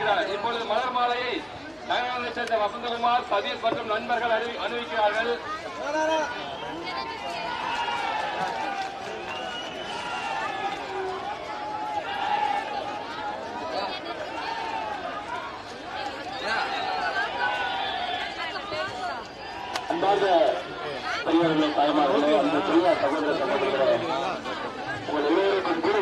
இருக்கிறார். இப்பொழுது மலர் மாலையை நகரத்தை சேர்ந்த வசந்தகுமார் சதீஷ் மற்றும் நண்பர்கள் அணிவிக்கிறார்கள் அன்பார்ந்த பெரியவர்களே தாய்மார்களே அந்த சகோதர சகோதரர்களே உங்கள் எல்லோருக்கும் கூட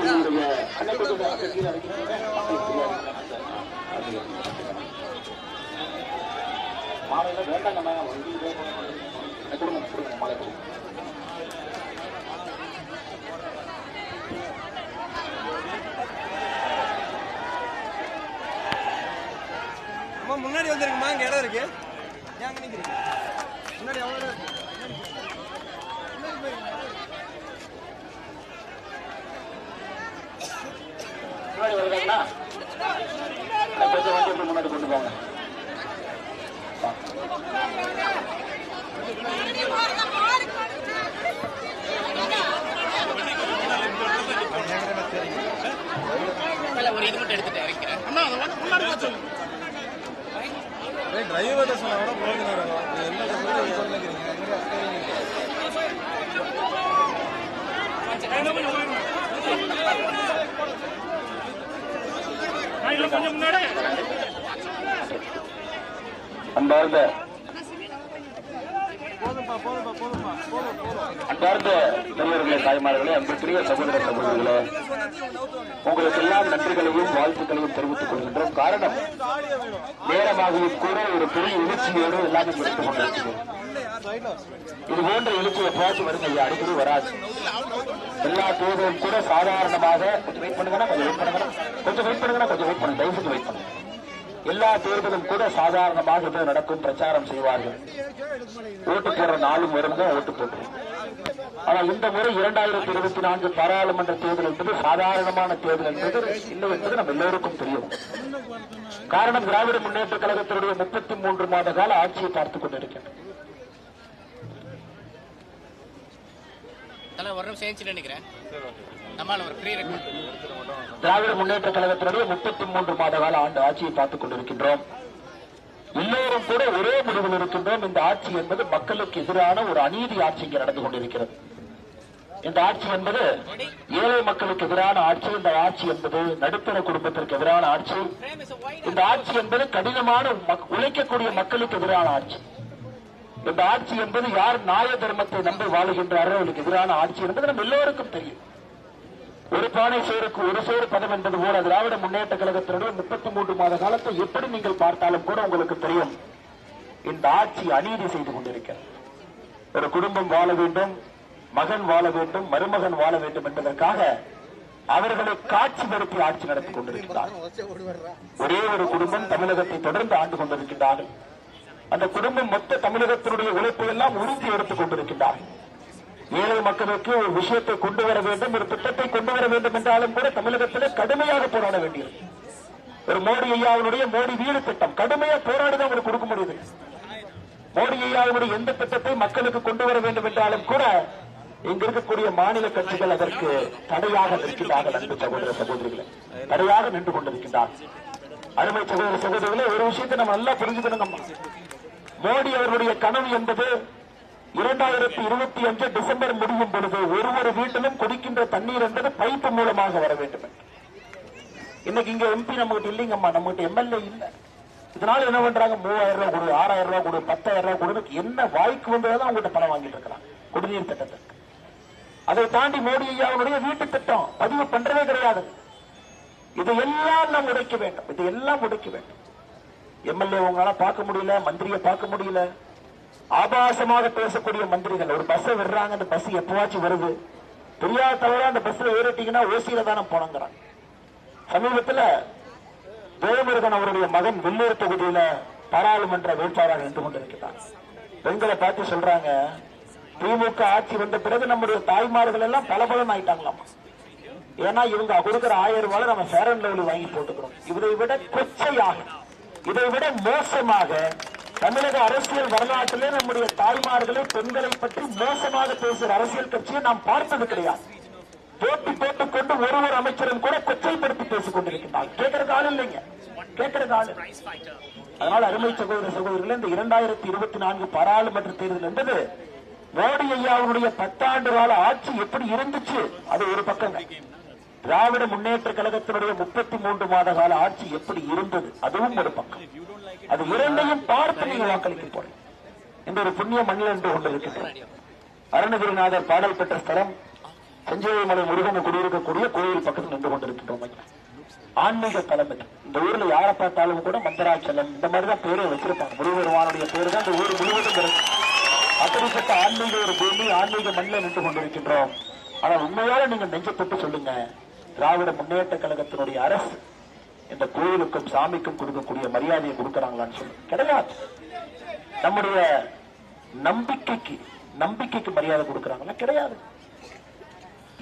மாலையில வேண்டாங்கம்மா வண்டியிலே கொடுங்க கொடுங்க மாலை கொடுங்க அம்மா முன்னாடி வந்துருக்குமா? இங்க இடம் இருக்கு. ஏன் அங்க நிக்கிறீங்க? முன்னாடி அவ்வளோ இருக்கு. முன்னாடி வருவாங்களா கொஞ்சம் வண்டி முன்னாடி கொண்டு போங்க. என்ன சொல்றது சொல்லுங்கிறீங்க எங்க சரிங்க. அன்பார்ந்த போதும்பா போதும்பா போதும்பா போதும் போதும் அன்பார்ந்த தலைவர்களே தாய்மார்களே அன்பிற்குரிய சகோதர சகோதரிகளே உங்களுக்கு எல்லாம் நன்றிகளையும் வாழ்த்துக்களையும் தெரிவித்துக் கொள்கின்றோம் காரணம் நேரமாகவும் கூட ஒரு பெரிய எழுச்சியோடு எல்லாமே எடுத்துக் கொண்டிருக்கிறோம் ரைட்டா இது போன்ற எழுச்சி எப்போதும் வரும் ஐயா அடிக்கடி வராது. எல்லா தேர்தலும் கூட சாதாரணமாக கொஞ்சம் வெயிட் பண்ணுங்கன்னா கொஞ்சம் வெயிட் பண்ணுங்க கொஞ்சம் வெயிட் பண்ணுங்கன்னா கொஞ்சம் வெயிட் பண்ணுங்க தயவு செஞ்சு வெயிட் பண்ணுங்க. எல்லா தேர்தலும் கூட சாதாரணமாக இது நடக்கும் பிரச்சாரம் செய்வார்கள். ஓட்டு போடுற நாளும் வருங்க ஓட்டு போட்டுரும் ஆனால் இந்த முறை இரண்டாயிரத்தி இருபத்தி நான்கு பாராளுமன்ற தேர்தல் என்பது சாதாரணமான தேர்தல் என்பது இல்லை என்பது நம்ம எல்லோருக்கும் தெரியும். காரணம் திராவிட முன்னேற்ற கழகத்தினுடைய முப்பத்தி மூன்று மாத கால ஆட்சியை பார்த்துக் கொண்டிருக்கிறேன் நினைக்கிறேன். திராவிட முன்னேற்ற கழகத்தினுடைய முப்பத்தி மூன்று மாத கால ஆண்டு ஆட்சியை பார்த்துக் கொண்டிருக்கின்றோம். எல்லோரும் கூட ஒரே முடிவில் இருக்கின்றோம். இந்த ஆட்சி என்பது மக்களுக்கு எதிரான ஒரு அநீதி ஆட்சி இங்கே நடந்து கொண்டிருக்கிறது. இந்த ஆட்சி என்பது ஏழை மக்களுக்கு எதிரான ஆட்சி இந்த ஆட்சி என்பது நடுத்தர குடும்பத்திற்கு எதிரான ஆட்சி. இந்த ஆட்சி என்பது கடினமான உழைக்கக்கூடிய மக்களுக்கு எதிரான ஆட்சி. இந்த ஆட்சி என்பது யார் நாய தர்மத்தை நம்பி வாழுகின்றாரோ அவர்களுக்கு எதிரான ஆட்சி என்பது நம்ம எல்லோருக்கும் தெரியும். ஒரு பானை சோறுக்கு ஒரு சோறு பதம் என்பது போல திராவிட முன்னேற்ற கழகத்தினுடைய முப்பத்தி மூன்று மாத காலத்தை எப்படி நீங்கள் பார்த்தாலும் கூட உங்களுக்கு தெரியும். இந்த ஆட்சி அநீதி செய்து கொண்டிருக்கிறது. ஒரு குடும்பம் வாழ வேண்டும் மகன் வாழ வேண்டும் மருமகன் வாழ வேண்டும் என்பதற்காக அவர்களை காட்சி படுத்தி ஆட்சி நடத்திக் கொண்டிருக்கிறார் ஒரே ஒரு குடும்பம் தமிழகத்தை தொடர்ந்து ஆண்டு கொண்டிருக்கிறார்கள் அந்த குடும்பம் மொத்த தமிழகத்தினுடைய உழைப்பை எல்லாம் உறுதி எடுத்துக் கொண்டிருக்கிறார்கள் ஏழை மக்களுக்கு ஒரு விஷயத்தை கொண்டு வர வேண்டும் ஒரு திட்டத்தை கொண்டு வர வேண்டும் என்றாலும் கூட தமிழகத்தில் கடுமையாக போராட வேண்டியது ஒரு மோடி ஐயாவுடைய மோடி வீடு திட்டம் கடுமையா போராடி தான் கொடுக்க முடியுது. மோடி ஐயாவுடைய எந்த திட்டத்தை மக்களுக்கு கொண்டு வர வேண்டும் என்றாலும் கூட இங்க இருக்கக்கூடிய மாநில கட்சிகள் அதற்கு தடையாக நிற்கின்றார்கள் அன்பு சகோதர சகோதரிகளை. தடையாக நின்று கொண்டிருக்கின்றார்கள். அருமை சகோதர சகோதரிகளை ஒரு விஷயத்தை நம்ம நல்லா புரிஞ்சுக்கணும் மோடி அவர்களுடைய கனவு என்பது இரண்டாயிரத்தி இருபத்தி அஞ்சு டிசம்பர் முடியும் பொழுது ஒரு ஒரு வீட்டிலும் குடிக்கின்ற தண்ணீர் என்பது பைப்பு மூலமாக வர வேண்டும். இன்னைக்கு இங்க எம்பி நம்மகிட்ட இல்லைங்கம்மா நம்மகிட்ட எம்எல்ஏ இல்ல. இதனால என்ன பண்றாங்க? மூவாயிரம் ரூபாய் கொடு ஆறாயிரம் ரூபாய் கொடு பத்தாயிரம் ரூபாய் கொடு என்ன வாய்க்கு வந்ததான் அவங்ககிட்ட பணம் வாங்கிட்டு இருக்கிறாங்க குடிநீர் திட்டத்துக்கு. அதை தாண்டி மோடி ஐயாவுடைய வீட்டு திட்டம் பதிவு பண்றதே கிடையாது. இதையெல்லாம் நாம் உடைக்க வேண்டும். இதையெல்லாம் உடைக்க வேண்டும். எம்எல்ஏ உங்களால பார்க்க முடியல மந்திரியை பார்க்க முடியல. ஆபாசமாக பேசக்கூடிய மந்திரிகள். ஒரு பஸ் விடுறாங்க அந்த பஸ் எப்பவாச்சும் வருது. தெரியாத தவிர அந்த பஸ்ல ஏறிட்டீங்கன்னா ஓசியில தானே போனங்கிறான். சமீபத்துல தேவமுருகன் அவருடைய மகன் வெள்ளூர் தொகுதியில பாராளுமன்ற வேட்பாளராக நின்று கொண்டிருக்கிறார். பெண்களை பார்த்து சொல்றாங்க திமுக ஆட்சி வந்த பிறகு நம்முடைய தாய்மார்கள் எல்லாம் பலபலன் ஆயிட்டாங்களாம். ஏன்னா இவங்க கொடுக்கிற ஆயிரம் ரூபாய் நம்ம ஃபேர் அண்ட் வாங்கி போட்டுக்கிறோம். இதை விட கொச்சையாக இதை விட மோசமாக தமிழக அரசியல் வரலாற்றிலே நம்முடைய தாய்மார்களை பெண்களை பற்றி மோசமாக பேசுகிற அரசியல் கட்சியை நாம் பார்த்தது கிடையாது. போட்டி போட்டுக் கொண்டு ஒரு ஒரு அமைச்சரும் கூட கொச்சைப்படுத்தி பேசிக் கொண்டிருக்கிறார் கேட்கறது ஆள் இல்லைங்க. கேட்கறது ஆள் அதனால் அருமை சகோதர சகோதரர்கள் இந்த இரண்டாயிரத்தி இருபத்தி நான்கு பாராளுமன்ற தேர்தல் என்பது மோடி ஐயாவுடைய பத்தாண்டு கால ஆட்சி எப்படி இருந்துச்சு? அது ஒரு பக்கம். திராவிட முன்னேற்ற கழகத்தினுடைய முப்பத்தி மூன்று மாத கால ஆட்சி எப்படி இருந்தது? அதுவும் ஒரு பக்கம். அது இரண்டையும் பார்த்து நீங்கள் வாக்களிக்க போறீங்க இந்த ஒரு புண்ணிய மண்ணில் என்று கொண்டிருக்கின்றோம் அருணகிரிநாதர் பாடல் பெற்ற ஸ்தலம் சஞ்சீவி மலை முருகன் குடியிருக்கக்கூடிய கோயில் பக்கத்தில் நின்று கொண்டிருக்கின்றோம் ஆன்மீக தலம் இந்த ஊர்ல யாரை பார்த்தாலும் கூட மந்தராச்சலம் இந்த மாதிரிதான் பேரை வச்சிருப்பாங்க. முருகருவானுடைய பேரு தான் இந்த ஊர் முழுவதும் இருக்கு. அப்படிப்பட்ட ஆன்மீக ஒரு பூமி ஆன்மீக மண்ணில் நின்று கொண்டிருக்கின்றோம். ஆனா உண்மையால நீங்க நெஞ்சப்பட்டு சொல்லுங்க. திராவிட முன்னேற்ற கழகத்தினுடைய அரசு இந்த கோயிலுக்கும் சாமிக்கும் கொடுக்கக்கூடிய மரியாதையை கொடுக்கறாங்களான்னு சொல்லி. கிடையாது. நம்முடைய நம்பிக்கைக்கு நம்பிக்கைக்கு மரியாதை கொடுக்கறாங்களா? கிடையாது.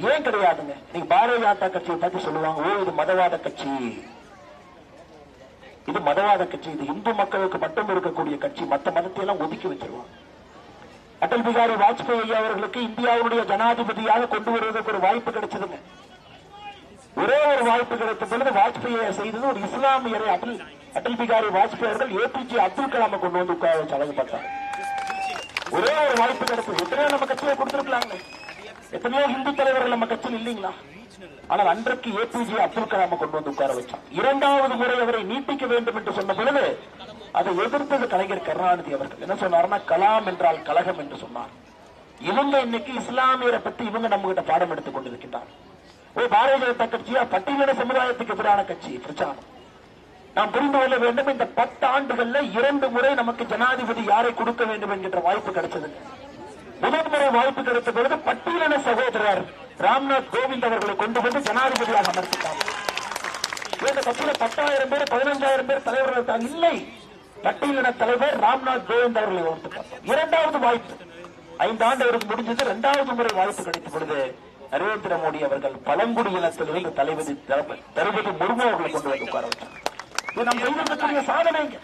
ஏன் கிடையாதுங்க? நீங்க பாரதிய ஜனதா கட்சியை பத்தி சொல்லுவாங்க. ஓ இது மதவாத கட்சி. இது மதவாத கட்சி. இது இந்து மக்களுக்கு மட்டும் இருக்கக்கூடிய கட்சி. மத்த மதத்தை எல்லாம் ஒதுக்கி வச்சிருவாங்க. அடல் பிகாரி வாஜ்பாய் ஐயா அவர்களுக்கு இந்தியாவுடைய ஜனாதிபதியாக கொண்டு வருவதற்கு ஒரு வாய்ப்பு கிடைச்சதுங்க. ஒரே ஒரு வாய்ப்பு கிடைத்த பொழுது வாஜ்பாய் செய்தது ஒரு இஸ்லாமியரை அடல் அடல் பிகாரி வாஜ்பாய் அவர்கள் ஏபிஜே அப்துல் கலாமை கொண்டு வந்து உட்கார வச்சு அழகுபட்டார் ஒரே ஒரு வாய்ப்பு கிடைத்தது எத்தனையோ நம்ம கட்சியில கொடுத்துருக்கலாங்க எத்தனையோ இந்து தலைவர்கள் நம்ம கட்சியில் இல்லைங்களா? ஆனால் அன்றைக்கு ஏபிஜே அப்துல் கலாமை கொண்டு வந்து உட்கார வச்சான் இரண்டாவது முறை அவரை நீட்டிக்க வேண்டும் என்று சொன்ன பொழுது அதை எதிர்த்தது கலைஞர் கருணாநிதி அவர்கள். என்ன சொன்னார்னா கலாம் என்றால் கழகம் என்று சொன்னார். இவங்க இன்னைக்கு இஸ்லாமியரை பத்தி இவங்க நம்ம கிட்ட பாடம் எடுத்துக் கொண்டிருக்கின்றார் ஒரு பாரதிய ஜனதா கட்சியா பட்டியலின சமுதாயத்துக்கு எதிரான கட்சி பிரச்சாரம். நாம் புரிந்து கொள்ள வேண்டும் இந்த பத்து ஆண்டுகள்ல இரண்டு முறை நமக்கு ஜனாதிபதி யாரை கொடுக்க வேண்டும் என்கின்ற வாய்ப்பு கிடைச்சதுங்க. முதல் முறை வாய்ப்பு கிடைத்த பொழுது பட்டியலின சகோதரர் ராம்நாத் கோவிந்த் அவர்களை கொண்டு வந்து ஜனாதிபதியாக அமர்த்திட்டாங்க. இந்த கட்சியில பத்தாயிரம் பேர் பதினஞ்சாயிரம் பேர் தலைவர்கள் தான். இல்லை பட்டியலின தலைவர் ராம்நாத் கோவிந்த் அவர்களை ஒருத்தர் இரண்டாவது வாய்ப்பு. ஐந்து ஆண்டு அவருக்கு முடிஞ்சது இரண்டாவது முறை வாய்ப்பு கிடைத்த பொழுது நரேந்திர மோடி அவர்கள் பழங்குடியினத்திலிருந்து தலைவதி தளபதி முர்மு அவர்களை கொண்டு வந்து உட்கார இது செய்திருக்கக்கூடிய சாதனைங்க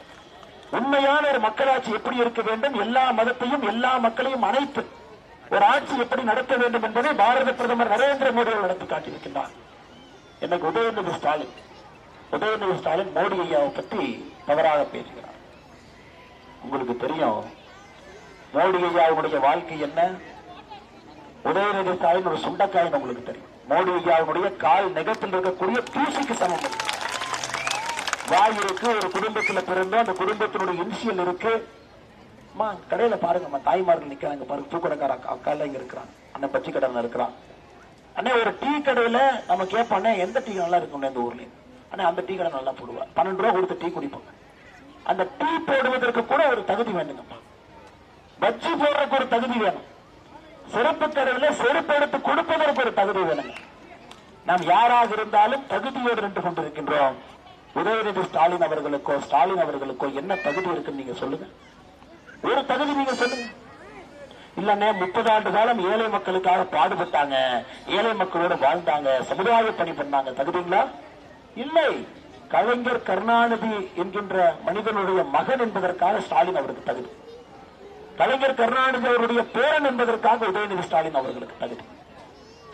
உண்மையான ஒரு மக்களாட்சி எப்படி இருக்க வேண்டும்? எல்லா மதத்தையும் எல்லா மக்களையும் அனைத்து ஒரு ஆட்சி எப்படி நடத்த வேண்டும் என்பதை பாரத பிரதமர் நரேந்திர மோடி அவர்கள் நடத்தி காட்டியிருக்கின்றார். எனக்கு உதயநிதி ஸ்டாலின் உதயநிதி ஸ்டாலின் மோடி ஐயாவை பத்தி தவறாக பேசுகிறார். உங்களுக்கு தெரியும் மோடி ஐயாவுடைய வாழ்க்கை என்ன? உதயநிதி ஸ்டாலின் ஒரு சுண்டக்காயின்னு உங்களுக்கு தெரியும். மோடி ஐயாவுடைய கால் நெகத்தில் இருக்கக்கூடிய தூசிக்கு சமம். வாய் இருக்கு ஒரு குடும்பத்துல பிறந்த அந்த குடும்பத்தினுடைய இன்சியல் இருக்கு. அம்மா கடையில பாருங்கம்மா தாய்மார்கள் நிக்கிறாங்க பாருங்க தூக்கடக்கார அக்கா அக்கால இங்க இருக்கிறான். அண்ணன் பச்சை கடையில இருக்கிறான். அண்ணே ஒரு டீ கடையில நம்ம கேட்போம் எந்த டீ நல்லா இருக்கும் இந்த ஊர்ல அண்ணே அந்த டீ கடை நல்லா போடுவா. பன்னெண்டு ரூபா கொடுத்து டீ குடிப்போம். அந்த டீ போடுவதற்கு கூட ஒரு தகுதி வேண்டுங்கப்பா பஜ்ஜி போடுறதுக்கு ஒரு தகுதி வேணும். சிறப்பு கடையில செருப்பு எடுத்து கொடுப்பதற்கு ஒரு தகுதி வேணுங்க நாம் யாராக இருந்தாலும் தகுதியோடு நின்று கொண்டிருக்கின்றோம். உதயநிதி ஸ்டாலின் அவர்களுக்கோ ஸ்டாலின் அவர்களுக்கோ என்ன தகுதி இருக்குன்னு நீங்க சொல்லுங்க. ஒரு தகுதி நீங்க சொல்லுங்க. இல்லன்னே முப்பது ஆண்டு காலம் ஏழை மக்களுக்காக பாடுபட்டாங்க. ஏழை மக்களோட வாழ்ந்தாங்க. சமுதாய பணி பண்ணாங்க. தகுதிங்களா? இல்லை. கலைஞர் கருணாநிதி என்கின்ற மனிதனுடைய மகன் என்பதற்காக ஸ்டாலின் அவருக்கு தகுதி. கலைஞர் கருணாநிதி அவருடைய பேரன் என்பதற்காக உதயநிதி ஸ்டாலின் அவர்களுக்கு தகுதி.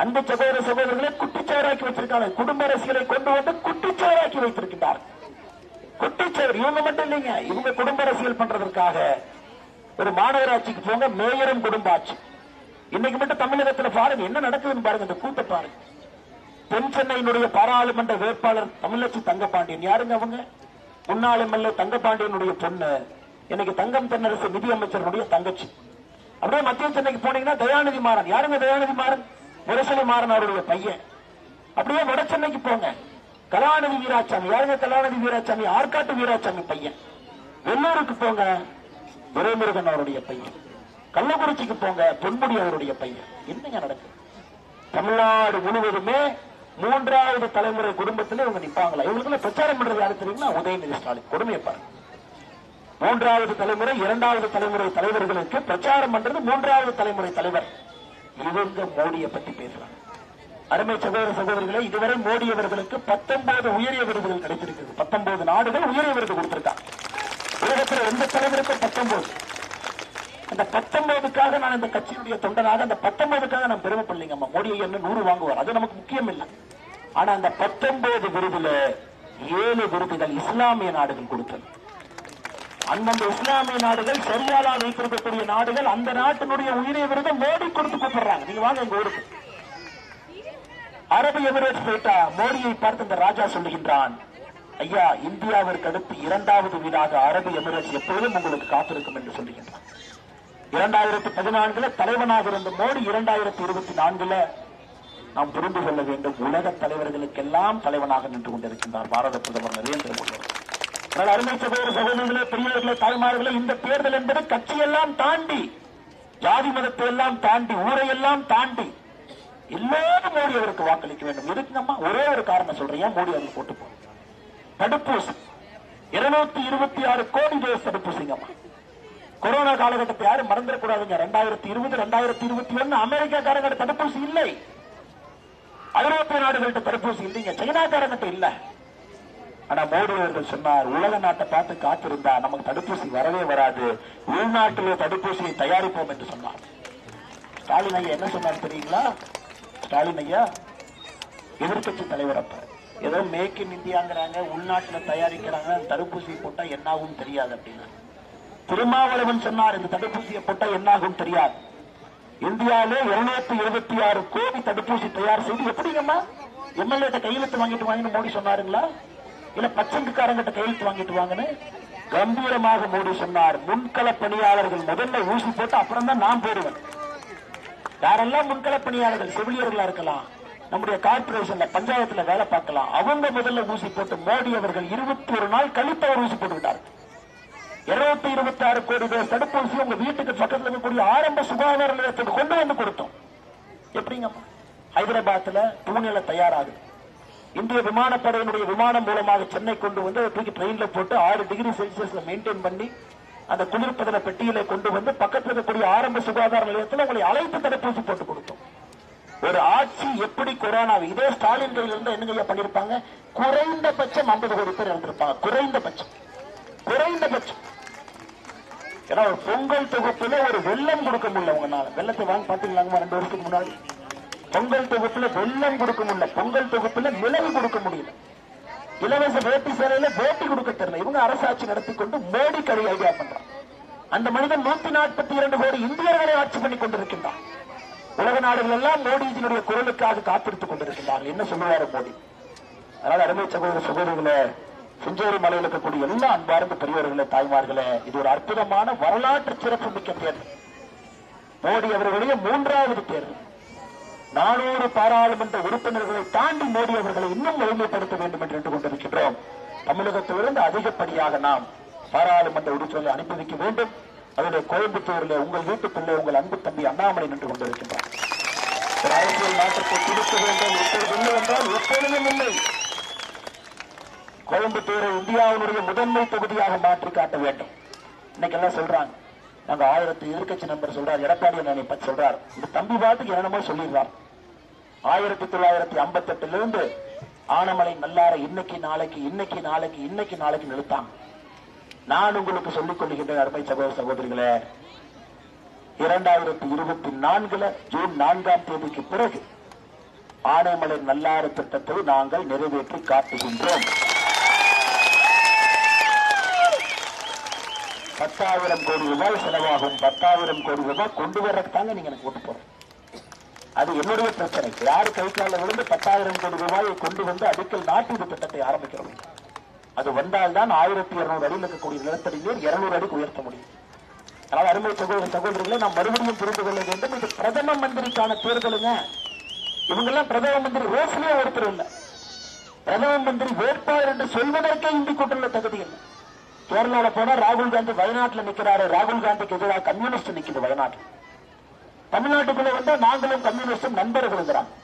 அன்பு சகோதர சகோதரர்களை குட்டிச்சவராக்கி வச்சிருக்காங்க. குடும்ப அரசியலை கொண்டு வந்து குட்டிச்சேராக்கி வைத்திருக்கிறார் குட்டிச்சவர் இவங்க மட்டும் இல்லைங்க. இவங்க குடும்ப அரசியல் பண்றதற்காக ஒரு மாநகராட்சிக்கு போங்க மேயரும் குடும்ப ஆட்சி. இன்னைக்கு மட்டும் தமிழகத்துல பாருங்க என்ன நடக்குதுன்னு பாருங்க இந்த கூட்ட பாருங்க. தென் சென்னையினுடைய பாராளுமன்ற வேட்பாளர் தமிழச்சி தங்கபாண்டியன் யாருங்க அவங்க? முன்னாள் எம்எல்ஏ தங்கபாண்டியனுடைய பொண்ணு. இன்னைக்கு தங்கம் தென்னரசு நிதி அமைச்சருடைய தங்கச்சி. அப்படியே மத்திய சென்னைக்கு போனீங்கன்னா தயாநிதி மாறன். யாருங்க தயாநிதி மாறன்? முரசொலி மாறன் அவருடைய பையன். அப்படியே வட சென்னைக்கு போங்க. கலாநிதி வீராசாமி யாருங்க கலாநிதி வீராசாமி ஆற்காட்டு வீராசாமி பையன். வெள்ளூருக்கு போங்க. துரைமுருகன் அவருடைய பையன். கள்ளக்குறிச்சிக்கு போங்க. பொன்முடி அவருடைய பையன். என்னங்க நடக்குது? தமிழ்நாடு முழுவதுமே மூன்றாவது தலைமுறை குடும்பத்திலே இவங்க நிப்பாங்களா? இவங்களுக்கு பிரச்சாரம் பண்றது யாரு தெரியுங்களா உதயநிதி ஸ்டாலின். கொடுமையை பாருங்க. மூன்றாவது தலைமுறை இரண்டாவது தலைமுறை தலைவர்களுக்கு பிரச்சாரம் பண்றது மூன்றாவது தலைமுறை தலைவர். இவங்க மோடியை பத்தி பேசுறாங்க அருமை சகோதர சகோதரிகளை இதுவரை மோடி அவர்களுக்கு பத்தொன்பது உயரிய விருதுகள் கிடைத்திருக்கிறது. பத்தொன்பது நாடுகள் உயரிய விருது கொடுத்திருக்காங்க உலகத்தில் எந்த தலைவருக்கும் பத்தொன்பது. அந்த பத்தொன்பதுக்காக நான் இந்த கட்சியினுடைய தொண்டனாக அந்த பத்தொன்பதுக்காக நான் பெருமைப்படலைங்கம்மா மோடி என்ன நூறு வாங்குவார். அது நமக்கு முக்கியம் இல்லை. ஆனா அந்த பத்தொன்பது விருதுல ஏழு விருதுகள் இஸ்லாமிய நாடுகள் கொடுத்தது. அந்தந்த இஸ்லாமிய நாடுகள் சரியாதா வைத்திருக்கக்கூடிய நாடுகள் அந்த நாட்டினுடைய உயிரை விருதம் மோடி கொடுத்து கூப்பிடுறாங்க. நீங்க வாங்க எங்க ஊருக்கு. அரபு எமிரேட்ஸ் போயிட்டா மோடியை பார்த்து இந்த ராஜா சொல்லுகின்றான் ஐயா இந்தியாவிற்கு அடுத்து இரண்டாவது வீடாக அரபு எமிரேட்ஸ் எப்பொழுதும் உங்களுக்கு காத்திருக்கும் என்று சொல்லுகின்றான். இரண்டாயிரத்தி பதினான்குல தலைவனாக இருந்த மோடி இரண்டாயிரத்தி இருபத்தி நான்குல நாம் புரிந்து கொள்ள வேண்டும் உலக தலைவர்களுக்கெல்லாம் தலைவனாக நின்று கொண்டிருக்கின்றார் பாரத பிரதமர் நரேந்திர மோடி அருமை சகோதர சகோதரர்களே பெரியவர்களே தாய்மார்களே இந்த தேர்தல் என்பது கட்சியெல்லாம் தாண்டி ஜாதி மதத்தை எல்லாம் தாண்டி ஊரையெல்லாம் தாண்டி எல்லாரும் மோடி அவருக்கு வாக்களிக்க வேண்டும். எதுக்குங்கம்மா ஒரே ஒரு காரணம் சொல்றேன். மோடி அவர்கள் போட்டு போ தடுப்பூசி. இருநூத்தி இருபத்தி ஆறு கோடி டோஸ் தடுப்பூசிங்கம்மா கொரோனா காலகட்டத்தை யாரும் மறந்துடக்கூடாதுங்க. ரெண்டாயிரத்தி இருபது ரெண்டாயிரத்தி இருபத்தி ஒன்னு அமெரிக்காக்காரங்க தடுப்பூசி இல்லை. ஐரோப்பிய நாடுகள்கிட்ட தடுப்பூசி இல்லைங்க. சைனாக்காரங்கிட்ட இல்ல. ஆனா மோடி அவர்கள் சொன்னார் உலக நாட்டை பார்த்து காத்திருந்தா நமக்கு தடுப்பூசி வரவே வராது. உள்நாட்டிலே தடுப்பூசியை தயாரிப்போம் என்று சொன்னார். ஸ்டாலின் ஐயா என்ன சொன்னார் தெரியுங்களா? ஸ்டாலின் ஐயா எதிர்கட்சி தலைவர் அப்ப. ஏதோ மேக் இன் இந்தியாங்கிறாங்க உள்நாட்டுல தயாரிக்கிறாங்க தடுப்பூசி போட்டா என்னாகும் தெரியாது அப்படின்னா. திருமாவளவன் சொன்னார் இந்த தடுப்பூசியை போட்டா என்னாகும் தெரியாது. இந்தியாவிலே இருநூத்தி இருபத்தி ஆறு கோடி தடுப்பூசி தயார் செய்து எப்படிங்கம்மா எம்எல்ஏ கையெழுத்து வாங்கிட்டு வாங்கிட்டு மோடி சொன்னாருங்களா? இல்ல பச்சங்குக்காரங்கிட்ட கையெழுத்து வாங்கிட்டு வாங்கன்னு கம்பீரமாக மோடி சொன்னார். முன்கள பணியாளர்கள் முதல்ல ஊசி போட்டு அப்புறம் தான் நான் போடுவேன். யாரெல்லாம் முன்கள பணியாளர்கள் செவிலியர்களா இருக்கலாம் நம்முடைய கார்பரேஷன்ல பஞ்சாயத்துல வேலை பார்க்கலாம் அவங்க முதல்ல ஊசி போட்டு மோடி அவர்கள் இருபத்தி ஒரு நாள் கழித்து அவர் ஊசி போட்டு விட்டார் இருநூத்தி இருபத்தி ஆறு கோடி பேர் தடுப்பூசி உங்க வீட்டுக்கு பக்கத்துல இருக்கக்கூடிய ஆரம்ப சுகாதார நிலையத்துக்கு கொண்டு வந்து கொடுத்தோம். எப்படிங்க ஹைதராபாத்ல பூனேல தயாராகுது. இந்திய விமானப்படையினுடைய விமானம் மூலமாக சென்னை கொண்டு வந்து அதை தூக்கி ட்ரெயின்ல போட்டு ஆறு டிகிரி செல்சியஸ்ல மெயின்டைன் பண்ணி அந்த குளிர்பதன பெட்டியில கொண்டு வந்து பக்கத்துல இருக்கக்கூடிய ஆரம்ப சுகாதார நிலையத்தில் உங்களை அழைத்து தடுப்பூசி போட்டு கொடுத்தோம். ஒரு ஆட்சி எப்படி கொரோனா இதே ஸ்டாலின் கையில இருந்து என்னங்க பண்ணிருப்பாங்க? குறைந்தபட்சம் ஐம்பது கோடி பேர் இருந்திருப்பாங்க குறைந்தபட்சம். குறைந்தபட்சம். ஏன்னா ஒரு பொங்கல் தொகுப்புல ஒரு வெள்ளம் கொடுக்க முடியல உங்களால. வெள்ளத்தை வாங்கி பாத்தீங்களாங்க ரெண்டு வருஷத்துக்கு முன்னாடி? பொங்கல் தொகுப்புல வெள்ளம் கொடுக்க முடியல. பொங்கல் தொகுப்புல நிலவு கொடுக்க முடியல. இலவச வேட்டி சேலையில வேட்டி கொடுக்க தெரியல. இவங்க அரசாட்சி நடத்தி கொண்டு மோடி கதை ஐடியா பண்றான். அந்த மனிதன் நூத்தி நாற்பத்தி இரண்டு கோடி இந்தியர்களை ஆட்சி பண்ணி கொண்டிருக்கின்றான். உலக நாடுகள் எல்லாம் மோடிஜியினுடைய குரலுக்காக காத்திருத்துக் கொண்டிருக்கிறார்கள் என்ன சொல்லுவாரு மோடி? அதனால அருமை சகோதர சகோதரிகளே செஞ்சேரி மலையில் இருக்கக்கூடிய எல்லா அன்பார்ந்த பெரியவர்களே தாய்மார்களே இது ஒரு அற்புதமான வரலாற்று சிறப்பு மிக்க தேர்தல். மோடி அவர்களுடைய மூன்றாவது தேர்தல். நானூறு பாராளுமன்ற உறுப்பினர்களை தாண்டி மோடி அவர்களை இன்னும் வலிமைப்படுத்த வேண்டும் என்று கொண்டிருக்கின்றோம். தமிழகத்திலிருந்து அதிகப்படியாக நாம் பாராளுமன்ற உறுப்பினர்களை அனுப்பி வைக்க வேண்டும். அதனுடைய கோயம்புத்தூரில் உங்கள் வீட்டுக்குள்ளே உங்கள் அன்பு தம்பி அண்ணாமலை நின்று கொண்டிருக்கின்றார். அரசியல் மாற்றத்தை கொடுக்க வேண்டும். இப்பொழுது இல்லை என்றால் எப்பொழுதும் இல்லை. கோயம்புத்தூரை இந்தியாவினுடைய முதன்மை தொகுதியாக மாற்றி காட்ட வேண்டும். இன்னைக்கு எல்லாம் சொல்றாங்க. நாங்க ஆயிரத்தி எதிர்கட்சி நண்பர் சொல்றார் எடப்பாடி அண்ணனை பத்தி சொல்றார். இந்த தம்பி பாட்டுக்கு என்னமோ சொல்லிடுறார் ஆயிரத்தி தொள்ளாயிரத்தி ஐம்பத்தி எட்டுல இருந்து ஆனமலை நல்லார இன்னைக்கு நாளைக்கு இன்னைக்கு நாளைக்கு இன்னைக்கு நாளைக்கு நிறுத்தாங்க நான் உங்களுக்கு சொல்லிக் கொள்கின்றேன் அருமை சகோதர சகோதரிகளே. இரண்டாயிரத்தி இருபத்தி நான்குல ஜூன் நான்காம் தேதிக்கு பிறகு ஆனைமலை நல்லாறு திட்டத்தை நாங்கள் நிறைவேற்றி காட்டுகின்றோம். பத்தாயிரம் கோடி ரூபாய் செலவாகும். பத்தாயிரம் கோடி ரூபாய் கொண்டு வர்றதுக்காங்க நீங்க எனக்கு ஓட்டு போறோம் அது என்னுடைய பிரச்சனை. யாரு கை காலில் விழுந்து பத்தாயிரம் கோடி ரூபாயை கொண்டு வந்து அடிக்கல் நாட்டு இந்த திட்டத்தை ஆரம்பிக்கிறோம்? அது வந்தால்தான் ஆயிரத்தி இருநூறு அடியில் இருக்கக்கூடிய நிலத்தடி நீர் இருநூறு அடிக்கு உயர்த்த முடியும். அதனால் அருமை சகோதர சகோதரிகளை நாம் மறுபடியும் புரிந்து கொள்ள வேண்டும். இது பிரதம மந்திரிக்கான தேர்தலுங்க. இவங்கெல்லாம் பிரதம மந்திரி ரோஸ்லயே ஒருத்தர் இல்ல. பிரதம மந்திரி வேட்பாளர் என்று சொல்வதற்கே இந்தி கூட்டணியில் தகுதி இல்லை. கேரளால போனா ராகுல் காந்தி வயநாட்டுல நிக்கிறாரு. ராகுல் காந்திக்கு எதிராக கம்யூனிஸ்ட் நிக்குது வயநாட்டில். தமிழ்நாட்டுக்குள்ள வந்தா நாங்களும் கம்யூனிஸ்டும் நண்பர்களுங்கிறாங்க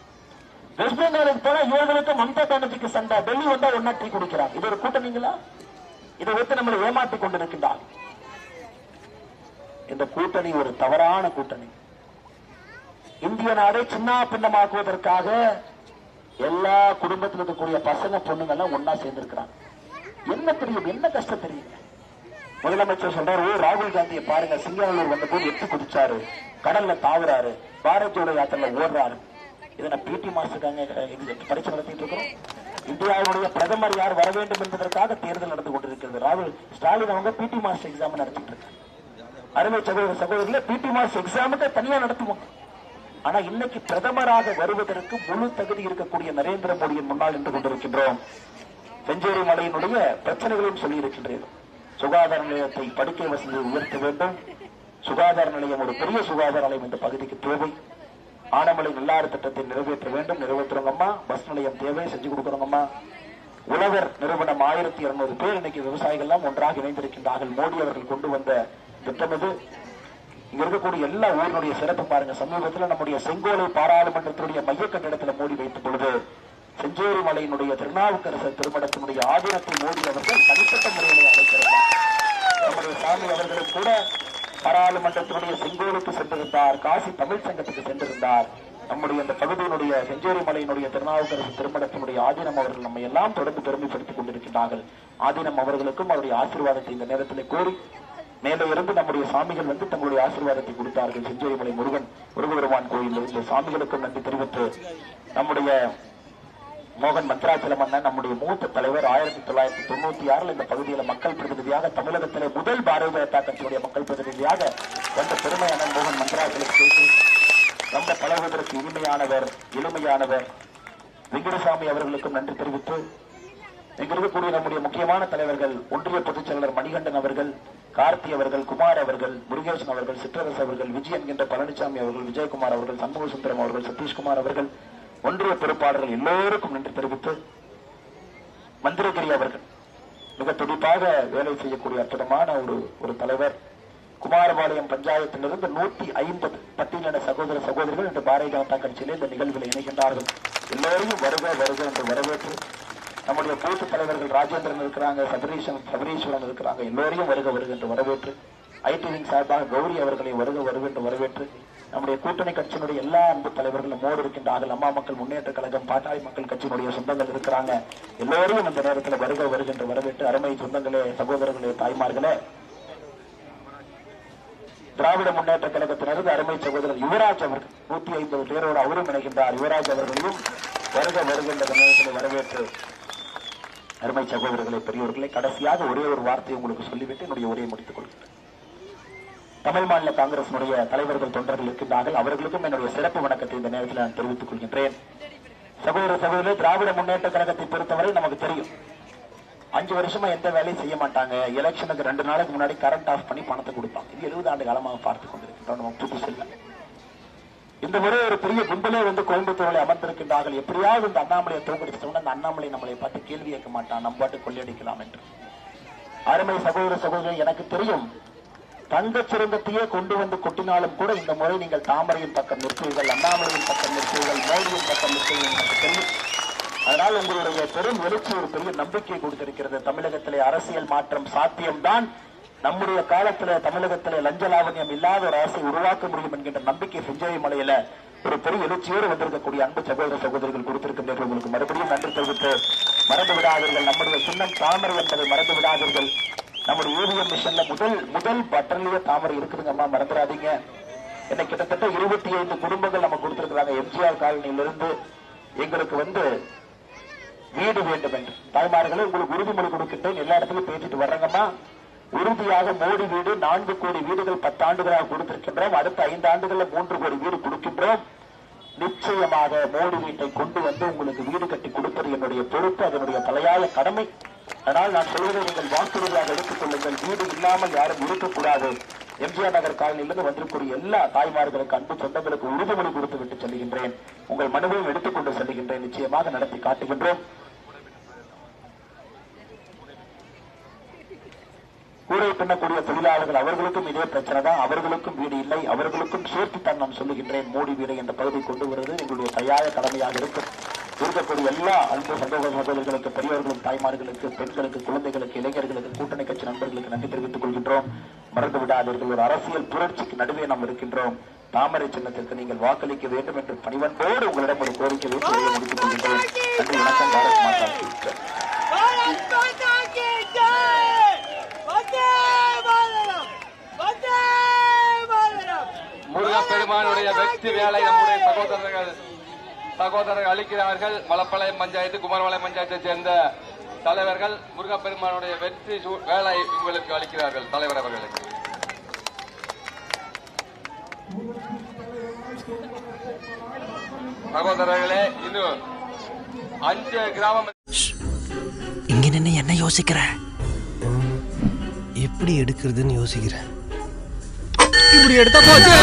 வெஸ்ட் பெங்காலுக்கு போனா இவர்களுக்கு மம்தா பானர்ஜிக்கு சண்டை. டெல்லி வந்தா ஒன்னா டீ குடிக்கிறார் இது ஒரு கூட்டணிங்களா? இதை வைத்து நம்மளை ஏமாற்றிக் கொண்டிருக்கின்றார் இந்த கூட்டணி ஒரு தவறான கூட்டணி. இந்திய நாடை சின்ன பின்னமாக்குவதற்காக எல்லா குடும்பத்தில் இருக்கக்கூடிய பசங்க பொண்ணுங்க எல்லாம் ஒன்னா சேர்ந்திருக்கிறாங்க. என்ன தெரியும் என்ன கஷ்டம் தெரியும் முதலமைச்சர் சொல்றாரு ராகுல் காந்தியை பாருங்க சிங்கநல்லூர் வந்த போது எட்டு குதிச்சாரு கடல்ல தாவுறாரு பாரத் ஜோடோ யாத்திரையில ஓடுறாரு. இதை நான் பிடி மாஸ்டருக்காங்க பரிசு நடத்திட்டு இருக்கிறோம். இந்தியாவுடைய பிரதமர் யார் வர வேண்டும் என்பதற்காக தேர்தல் நடந்து கொண்டிருக்கிறது. ராகுல் ஸ்டாலின் அவங்க பிடி மாஸ்டர் எக்ஸாம் நடத்திட்டு இருக்காங்க. அருமை சகோதர சகோதரிகளே பிடி மாஸ்டர் எக்ஸாமுக்கு தனியா நடத்துவோம். ஆனா இன்னைக்கு பிரதமராக வருவதற்கு முழு தகுதி இருக்கக்கூடிய நரேந்திர மோடியின் முன்னால் நின்று கொண்டிருக்கின்றோம். செஞ்சேரி மலையினுடைய பிரச்சனைகளையும் சொல்லி இருக்கின்றேன் சுகாதார நிலையத்தை படுக்கை வசதியை உயர்த்த வேண்டும். சுகாதார நிலையம் ஒரு பெரிய சுகாதார நிலையம் இந்த பகுதிக்கு தேவை. ஆனமலை நல்லாறு திட்டத்தை நிறைவேற்ற வேண்டும். நிறைவேற்றுறோங்கம்மா பஸ் நிலையம் தேவை. செஞ்சு கொடுக்குறோங்கம்மா உழவர் நிறுவனம் ஆயிரத்தி இருநூறு பேர் இன்னைக்கு விவசாயிகள் எல்லாம் ஒன்றாக இணைந்திருக்கின்றார்கள் மோடி அவர்கள் கொண்டு வந்த திட்டம் இது. இங்க இருக்கக்கூடிய எல்லா ஊரினுடைய சிறப்பு பாருங்க. சமீபத்தில் நம்முடைய செங்கோலை பாராளுமன்றத்தினுடைய மைய கட்டிடத்துல மோடி வைத்த பொழுது செஞ்சேரி மலையினுடைய திருநாவுக்கரசர் திருமணத்தினுடைய ஆதீனத்தை மோடி அவர்கள் தனிப்பட்ட முறையிலே அழைத்திருந்தார். நம்முடைய சாமி அவர்களும் கூட பாராளுமன்றத்தினுடைய செங்கோலுக்கு சென்றிருந்தார் காசி தமிழ் சங்கத்துக்கு சென்றிருந்தார். நம்முடைய இந்த பகுதியினுடைய செஞ்சேரி மலையினுடைய திருநாவுக்கரசு திருமணத்தினுடைய ஆதீனம் அவர்கள் நம்மை எல்லாம் தொடர்ந்து பெருமைப்படுத்திக் கொண்டிருக்கிறார்கள் ஆதீனம் அவர்களுக்கும் அவருடைய ஆசீர்வாதத்தை இந்த நேரத்தில் கோரி மேலே இருந்து நம்முடைய சாமிகள் வந்து தங்களுடைய ஆசீர்வாதத்தை கொடுத்தார்கள். செஞ்சேரி மலை முருகன் முருகபெருமான் கோயில் சாமிகளுக்கும் நன்றி தெரிவித்து நம்முடைய மோகன் மந்திராச்சலம் அண்ணன் நம்முடைய மூத்த தலைவர் ஆயிரத்தி தொள்ளாயிரத்தி தொண்ணூத்தி ஆறுல இந்த பகுதியில மக்கள் பிரதிநிதியாக தமிழகத்திலே முதல் பாரதிய ஜனதா கட்சியுடைய மக்கள் பிரதிநிதியாக வந்த பெருமை அண்ணன் மோகன் பேசி ரொம்ப பழகுவதற்கு இனிமையானவர் எளிமையானவர் வெங்கடசாமி அவர்களுக்கும் நன்றி தெரிவித்து இங்க நம்முடைய முக்கியமான தலைவர்கள் ஒன்றிய பொதுச் செயலர் மணிகண்டன் அவர்கள் கார்த்தி அவர்கள் குமார் அவர்கள் முருகேசன் அவர்கள் சிற்றரசு அவர்கள் விஜய் என்கின்ற பழனிசாமி அவர்கள் விஜயகுமார் அவர்கள் சண்முக சுந்தரம் அவர்கள் சதீஷ்குமார் அவர்கள் ஒன்றிய பொறுப்பாளர்கள் எல்லோருக்கும் நன்றி தெரிவித்து மந்திரகிரி அவர்கள் மிக துடிப்பாக வேலை செய்யக்கூடிய அற்புதமான ஒரு ஒரு தலைவர். குமாரபாளையம் பஞ்சாயத்திலிருந்து நூத்தி ஐம்பது பட்டியலின சகோதர சகோதரிகள் இன்று பாரதிய ஜனதா கட்சியிலே இந்த நிகழ்வில் இணைகின்றார்கள். எல்லோரையும் வருக வருக என்று வரவேற்று நம்முடைய பூத்து தலைவர்கள் ராஜேந்திரன் இருக்கிறாங்க சபரீஷன் சபரீஸ்வரன் இருக்கிறாங்க எல்லோரையும் வருக வருக என்று வரவேற்று ஐடி விங் சார்பாக கௌரி அவர்களை வருக வருக என்று வரவேற்று நம்முடைய கூட்டணி கட்சியினுடைய எல்லா அன்பு தலைவர்களும் மோடு இருக்கின்றார்கள். அம்மா மக்கள் முன்னேற்ற கழகம் பாட்டாளி மக்கள் கட்சியினுடைய சொந்தங்கள் இருக்கிறாங்க. எல்லோரையும் இந்த நேரத்தில் வருக வருக என்று வரவேற்று அருமை சொந்தங்களே சகோதரர்களே தாய்மார்களே. திராவிட முன்னேற்ற கழகத்தினருந்து அருமை சகோதரர் யுவராஜ் அவர்கள் நூத்தி ஐம்பது பேரோடு அவரும் இணைகின்றார். யுவராஜ் அவர்களையும் வருக வருகின்ற நேரத்தில் வரவேற்று அருமை சகோதரர்களே பெரியவர்களே கடைசியாக ஒரே ஒரு வார்த்தையை உங்களுக்கு சொல்லிவிட்டு என்னுடைய உரையை முடித்துக் கொள்கிறேன். தமிழ் மாநில காங்கிரசினுடைய தலைவர்கள் தொண்டர்கள் இருக்கின்றார்கள். அவர்களுக்கும் என்னுடைய சிறப்பு வணக்கத்தை இந்த நேரத்தில் நான் தெரிவித்துக் கொள்கின்றேன். சகோதர சகோதரர் திராவிட முன்னேற்ற கழகத்தை பொறுத்தவரை நமக்கு தெரியும். அஞ்சு வருஷமா எந்த வேலையும் செய்ய மாட்டாங்க. எலெக்ஷனுக்கு ரெண்டு நாளைக்கு முன்னாடி கரண்ட் ஆஃப் பண்ணி பணத்தை கொடுப்பாங்க. இது எழுபது ஆண்டு காலமாக பார்த்துக் கொண்டிருக்கின்றோம். நமக்கு புதுசு இல்லை இந்த முறை ஒரு பெரிய கும்பலே வந்து கோயம்புத்தூரில் அமர்ந்திருக்கின்றார்கள். எப்படியாவது இந்த அண்ணாமலையை தோக்கடிச்சிட்டோம்னா அந்த அண்ணாமலை நம்மளை பார்த்து கேள்வி கேட்க மாட்டான். நம்ம பாட்டு கொள்ளையடிக்கலாம் என்று. அருமை சகோதர சகோதரி எனக்கு தெரியும். தங்க சுரங்கத்தையே கொண்டு வந்து கொட்டினாலும் கூட இந்த முறை நீங்கள் தாமரையின் பக்கம் நிற்பீர்கள் அண்ணாமலையின் பக்கம் நிற்பீர்கள் மோடியின் பக்கம் நிற்பீர்கள் அதனால் உங்களுடைய பெரும் எழுச்சி ஒரு பெரிய நம்பிக்கை கொடுத்திருக்கிறது. தமிழகத்திலே அரசியல் மாற்றம் சாத்தியம்தான். நம்முடைய காலத்துல தமிழகத்திலே லஞ்ச லாவண்யம் இல்லாத ஒரு அரசை உருவாக்க முடியும் என்கின்ற நம்பிக்கை செஞ்சவை மலையில ஒரு பெரிய எழுச்சியோடு வந்திருக்கக்கூடிய அன்பு சகோதர சகோதரிகள் கொடுத்திருக்கின்ற உங்களுக்கு மறுபடியும் நன்றி தெரிவித்து மறந்து விடாதீர்கள் நம்முடைய சின்னம் தாமரை என்பதை மறந்து விடாதீர்கள் நம்முடைய ஏவிஎம் மிஷன்ல முதல் முதல் பட்டன்லயே தாமரை இருக்குதுங்கம்மா மறந்துடாதீங்க. என்ன கிட்டத்தட்ட இருபத்தி ஐந்து குடும்பங்கள் நம்ம கொடுத்திருக்கிறாங்க. எம்ஜிஆர் காலனியிலிருந்து எங்களுக்கு வந்து வீடு வேண்டும் என்று தாய்மார்களே உங்களுக்கு உறுதிமொழி கொடுக்கின்றேன் எல்லா இடத்துலயும் பேசிட்டு வர்றங்கம்மா. உறுதியாக மோடி வீடு நான்கு கோடி வீடுகள் பத்தாண்டுகளாக கொடுத்திருக்கின்றோம். அடுத்த ஐந்து ஆண்டுகள்ல மூன்று கோடி வீடு கொடுக்கின்றோம். நிச்சயமாக மோடி வீட்டை கொண்டு வந்து உங்களுக்கு வீடு கட்டி கொடுப்பது என்னுடைய பொறுப்பு அதனுடைய தலையாய கடமை. அதனால் நான் சொல்வதை நீங்கள் வாக்குறுதியாக எடுத்துக் கொள்ளுங்கள். வீடு இல்லாமல் யாரும் இருக்கக்கூடாது. எம்ஜிஆர் நகர் காலனியிலிருந்து வந்திருக்கக்கூடிய எல்லா தாய்மார்களுக்கு அன்பு சொந்தங்களுக்கு உறுதிமொழி கொடுத்து விட்டு செல்கின்றேன் உங்கள் மனுவையும் எடுத்துக்கொண்டு செல்கின்றேன் நிச்சயமாக நடத்தி காட்டுகின்றோம். கூரை பின்னக்கூடிய தொழிலாளர்கள் அவர்களுக்கும் இதே பிரச்சனை தான். அவர்களுக்கும் வீடு இல்லை. அவர்களுக்கும் சேர்த்து தான் நான் சொல்லுகின்றேன். மோடி வீடு என்ற பகுதி கொண்டு வருவது எங்களுடைய தயார கடமையாக இருக்கும். இருக்கக்கூடிய எல்லா அன்பு சந்தோக சகோதரர்களுக்கு பெரியவர்களுக்கு தாய்மார்களுக்கு பெண்களுக்கு குழந்தைகளுக்கு இளைஞர்களுக்கு கூட்டணி கட்சி நண்பர்களுக்கு நன்றி தெரிவித்துக் கொள்கின்றோம். மறந்து விடாதீர்கள் ஒரு அரசியல் புரட்சிக்கு நடுவே நாம் இருக்கின்றோம். தாமரை சின்னத்திற்கு நீங்கள் வாக்களிக்க வேண்டும் என்று பணிவன்போடு உங்களிடம் ஒரு கோரிக்கை வைத்து முடித்துக் கொள்கின்றோம். முருகப்பெருமானுடைய வெற்றி வேலை நம்முடைய சகோதரர்கள். சகோதரர்கள் அளிக்கிறார்கள். மலப்பாளையம் பஞ்சாயத்து குமாரபாளையம் பஞ்சாயத்தை சேர்ந்த தலைவர்கள் முருகப்பெருமானுடைய வெற்றி வேலை உங்களுக்கு அளிக்கிறார்கள். தலைவர் அவர்களுக்கு. சகோதரர்களே இன்னும் அஞ்சு கிராமம். இங்க நின்னு என்ன யோசிக்கிற? எப்படி எடுக்கிறதுன்னு யோசிக்கிறேன். இப்படி எடுத்தா போச்சு.